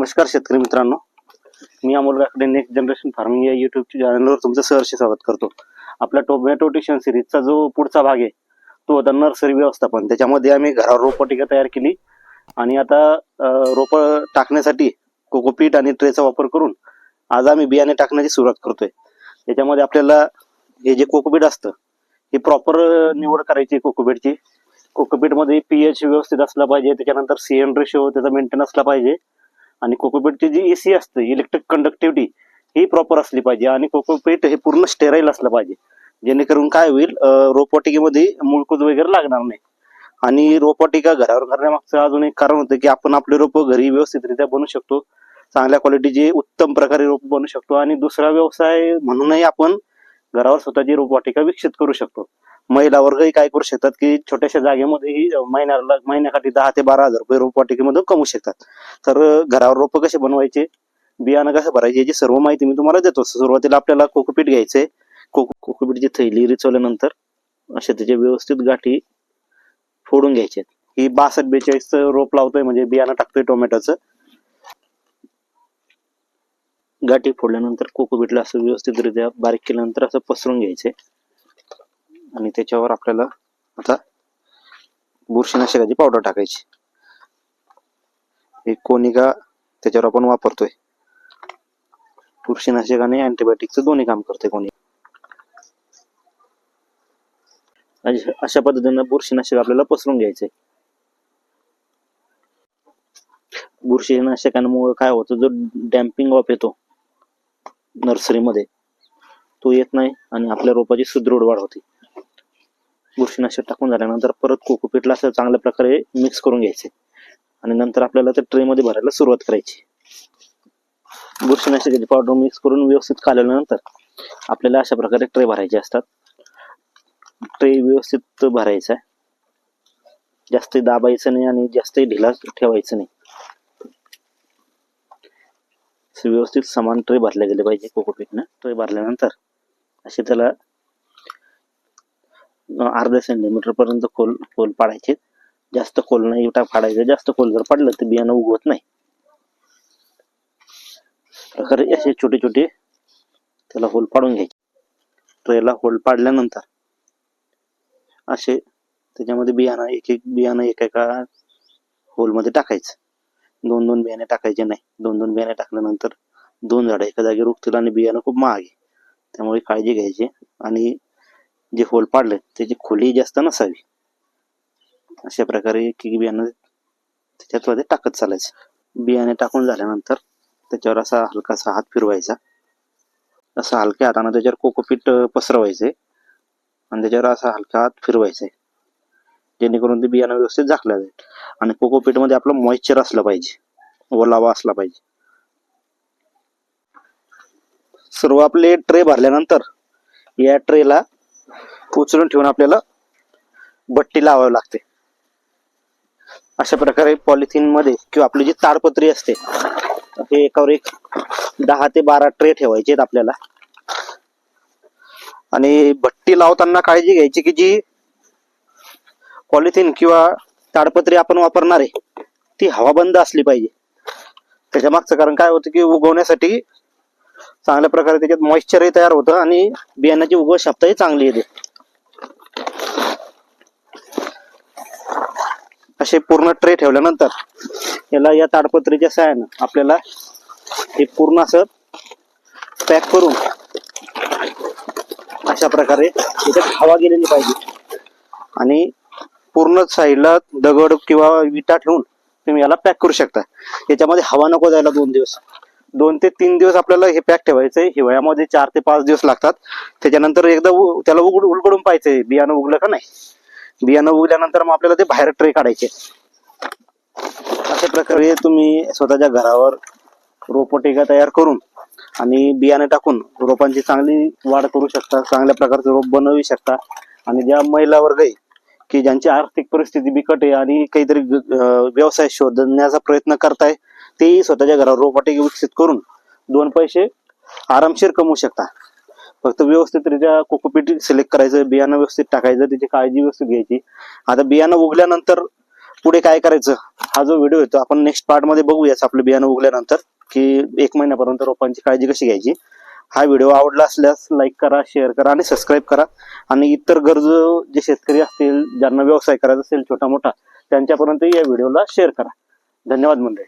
नमस्कार शेतकरी मित्रांनो. मी Amol Kakade next generation farming या युट्यूबच्या चॅनलवर तुमचं सहर्ष स्वागत करतो. आपल्या टोमॅटो ट्युशन सिरीजचा जो पुढचा भाग आहे तो होता नर्सरी व्यवस्थापन. त्याच्यामध्ये आम्ही घरावर रोपवाटिका तयार केली. आणि आता रोपं टाकण्यासाठी कोकोपीट आणि ट्रेचा वापर करून आज आम्ही बियाणे टाकण्याची सुरुवात करतोय. त्याच्यामध्ये आपल्याला हे जे कोकोपीट असतं हे प्रॉपर निवड करायची कोकोपीटची. कोकोपीटमध्ये पी एच व्यवस्थित असला पाहिजे त्याच्यानंतर सी एन रेशो त्याचा मेंटेन असला पाहिजे. आणि कोकोपीटची जी एसी असते इलेक्ट्रिक कंडक्टिव्हिटी ही प्रॉपर असली पाहिजे. आणि कोकोपीट हे पूर्ण स्टेराईल असलं पाहिजे. जेणेकरून काय होईल रोपवाटिकेमध्ये मुळकूद वगैरे लागणार नाही. आणि रोपवाटिका घरावर करण्यामागचं अजून एक कारण होतं की आपण आपले रोपं घरी व्यवस्थितरित्या बनवू शकतो. चांगल्या क्वालिटीचे उत्तम प्रकारे रोप बनवू शकतो. आणि दुसरा व्यवसाय म्हणूनही आपण घरावर स्वतःची रोपवाटिका विकसित करू शकतो. महिला वर्गही काय करू शकतात की छोट्याशा जागेमध्येही महिन्याला महिन्याकाठी दहा ते बारा हजार रुपये रोपवाटिकेमधून कमवू शकतात. तर घरावर रोप कसे बनवायचे? बियाणं कसं भरायचे? याची सर्व माहिती मी तुम्हाला देतो. सुरुवातीला आपल्याला कोकोपीट घ्यायचंय. कोको कोकोपीटची थैली रिचवल्यानंतर अशा त्याचे व्यवस्थित गाठी फोडून घ्यायचे ही बासष्ट बेचाळीस रोप लावतोय म्हणजे बियाणं टाकतोय टोमॅटोचं. गाठी फोडल्यानंतर कोकोपीटला असं व्यवस्थितरित्या बारीक केल्यानंतर असं पसरून घ्यायचे आणि त्याच्यावर आपल्याला आता बुरशीनाशकाची पावडर टाकायची. हे कोनिका त्याच्यावर आपण वापरतोय. बुरशीनाशक आणि अँटीबायोटिकचं दोन्ही काम करते कोणी. अशा- अशा पद्धतीनं बुरशीनाशक आपल्याला पसरून घ्यायचंय. बुरशीनाशकांमुळे काय होतं जो डॅम्पिंग ऑफ येतो नर्सरीमध्ये तो येत नाही आणि आपल्या रोपाची सुदृढ वाढ होते. बुरशीनाशक टाकून झाल्यानंतर परत कोकोपीटला असं चांगल्या प्रकारे मिक्स करून घ्यायचे. आणि नंतर आपल्याला ते ट्रे मध्ये भरायला सुरुवात करायची. बुरशीनाशकाची पावडर मिक्स करून व्यवस्थित कालवल्यानंतर आपल्याला अशा प्रकारे ट्रे भरायचे असतात. ट्रे व्यवस्थित भरायचा आहे. जास्त दाबायचं नाही आणि जास्त ढिला ठेवायचं नाही. व्यवस्थित समान ट्रे भरले गेले पाहिजे कोकोपीटनं. ट्रे भरल्यानंतर असे त्याला अर्ध्या सेंटीमीटर पर्यंत खोल खोल पाडायचे. जास्त खोल नाही उठा फाडायचं जास्त खोल जर पडलं तर बियाणं उगवत नाही. प्रकारे असे छोटे छोटे त्याला होल पाडून घ्यायचे. ट्रेला होल पाडल्यानंतर असे त्याच्यामध्ये बियाणं एक एक बियाणं एका एका होलमध्ये टाकायचं. दोन दोन बियाणे टाकायचे नाही. दोन दोन बियाणे टाकल्यानंतर दोन झाडं एका जागी रुखतील आणि बियाणं खूप महाग आहे. त्यामुळे काळजी घ्यायची आणि जे होल पाडले त्याची खोली जास्त नसावी. अशा प्रकारे एक एक बियाणं त्याच्यात मध्ये टाकत चालायचं. बियाणे टाकून झाल्यानंतर त्याच्यावर असा हलकासा हात फिरवायचा. असा हलक्या हाताने त्याच्यावर कोकोपीट पसरवायचे आणि त्याच्यावर असा हलका हात फिरवायचा. जेणेकरून ते बियाणं व्यवस्थित झाकलं जाईल. आणि कोकोपीटमध्ये आपलं मॉइश्चर असलं पाहिजे. ओलावा असला पाहिजे. सर्व आपले ट्रे भरल्यानंतर या ट्रेला उचलून ठेवून आपल्याला बट्टी लावावी लागते. अशा प्रकारे पॉलिथिनमध्ये किंवा आपली जी ताडपत्री असते हे एकावर एक दहा ते बारा ट्रे ठेवायचे आहेत आपल्याला. आणि भट्टी लावताना काळजी घ्यायची की जी पॉलिथिन किंवा ताडपत्री आपण वापरणार आहे ती हवाबंद असली पाहिजे. त्याच्या मागचं कारण काय होतं की उगवण्यासाठी चांगल्या प्रकारे त्याच्यात मॉइश्चरही तयार होतं आणि बियाण्याची उगव क्षमताही चांगली येते. असे पूर्ण ट्रे ठेवल्यानंतर याला या ताडपत्रीच्या सहाय्यानं आपल्याला हे पूर्ण असं पॅक करून अशा प्रकारे त्याच्यात हवा गेलेली पाहिजे. आणि पूर्ण साईडला दगड किंवा विटा ठेवून तुम्ही याला पॅक करू शकता. याच्यामध्ये हवा नको जायला दोन दिवस. दोन ते तीन दिवस आपल्याला हे पॅक ठेवायचंय. हिवाळ्यामध्ये चार ते पाच दिवस लागतात. त्याच्यानंतर एकदा उ- त्याला उघड उलगडून पाहायचंय. बियाणं उगलं का नाही? बियाणं उगल्यानंतर मग आपल्याला ते बाहेर ट्रे काढायचे. अशा प्रकारे तुम्ही स्वतःच्या घरावर रोपवाटिका तयार करून आणि बियाणे टाकून रोपांची चांगली वाढ करू शकता चांगल्या प्रकारचे रोप बनवू शकता. आणि ज्या महिला वर्ग आहे की ज्यांची आर्थिक परिस्थिती बिकट आहे आणि काहीतरी व्यवसाय शोधण्याचा प्रयत्न करताय तेही स्वतःच्या घरावर रोपवाटिका विकसित करून दोन पैसे आरामशीर कमवू शकता. फक्त व्यवस्थितरित्या कोकोपीट सिलेक्ट करायचं बियाणं व्यवस्थित टाकायचं त्याची काळजी व्यवस्थित घ्यायची. आता बियाणं उगल्यानंतर पुढे काय करायचं? हा जो व्हिडिओ येतो आपण नेक्स्ट पार्टमध्ये बघूयाच आपलं बियाणं उगल्यानंतर की एक महिन्यापर्यंत रोपांची काळजी कशी घ्यायची. हा व्हिडिओ आवडला असल्यास लाईक करा शेअर करा आणि सबस्क्राईब करा. आणि इतर गरजू जे शेतकरी असतील ज्यांना व्यवसाय करायचा असेल छोटा मोठा त्यांच्यापर्यंत या व्हिडिओला शेअर करा. धन्यवाद मंडळी.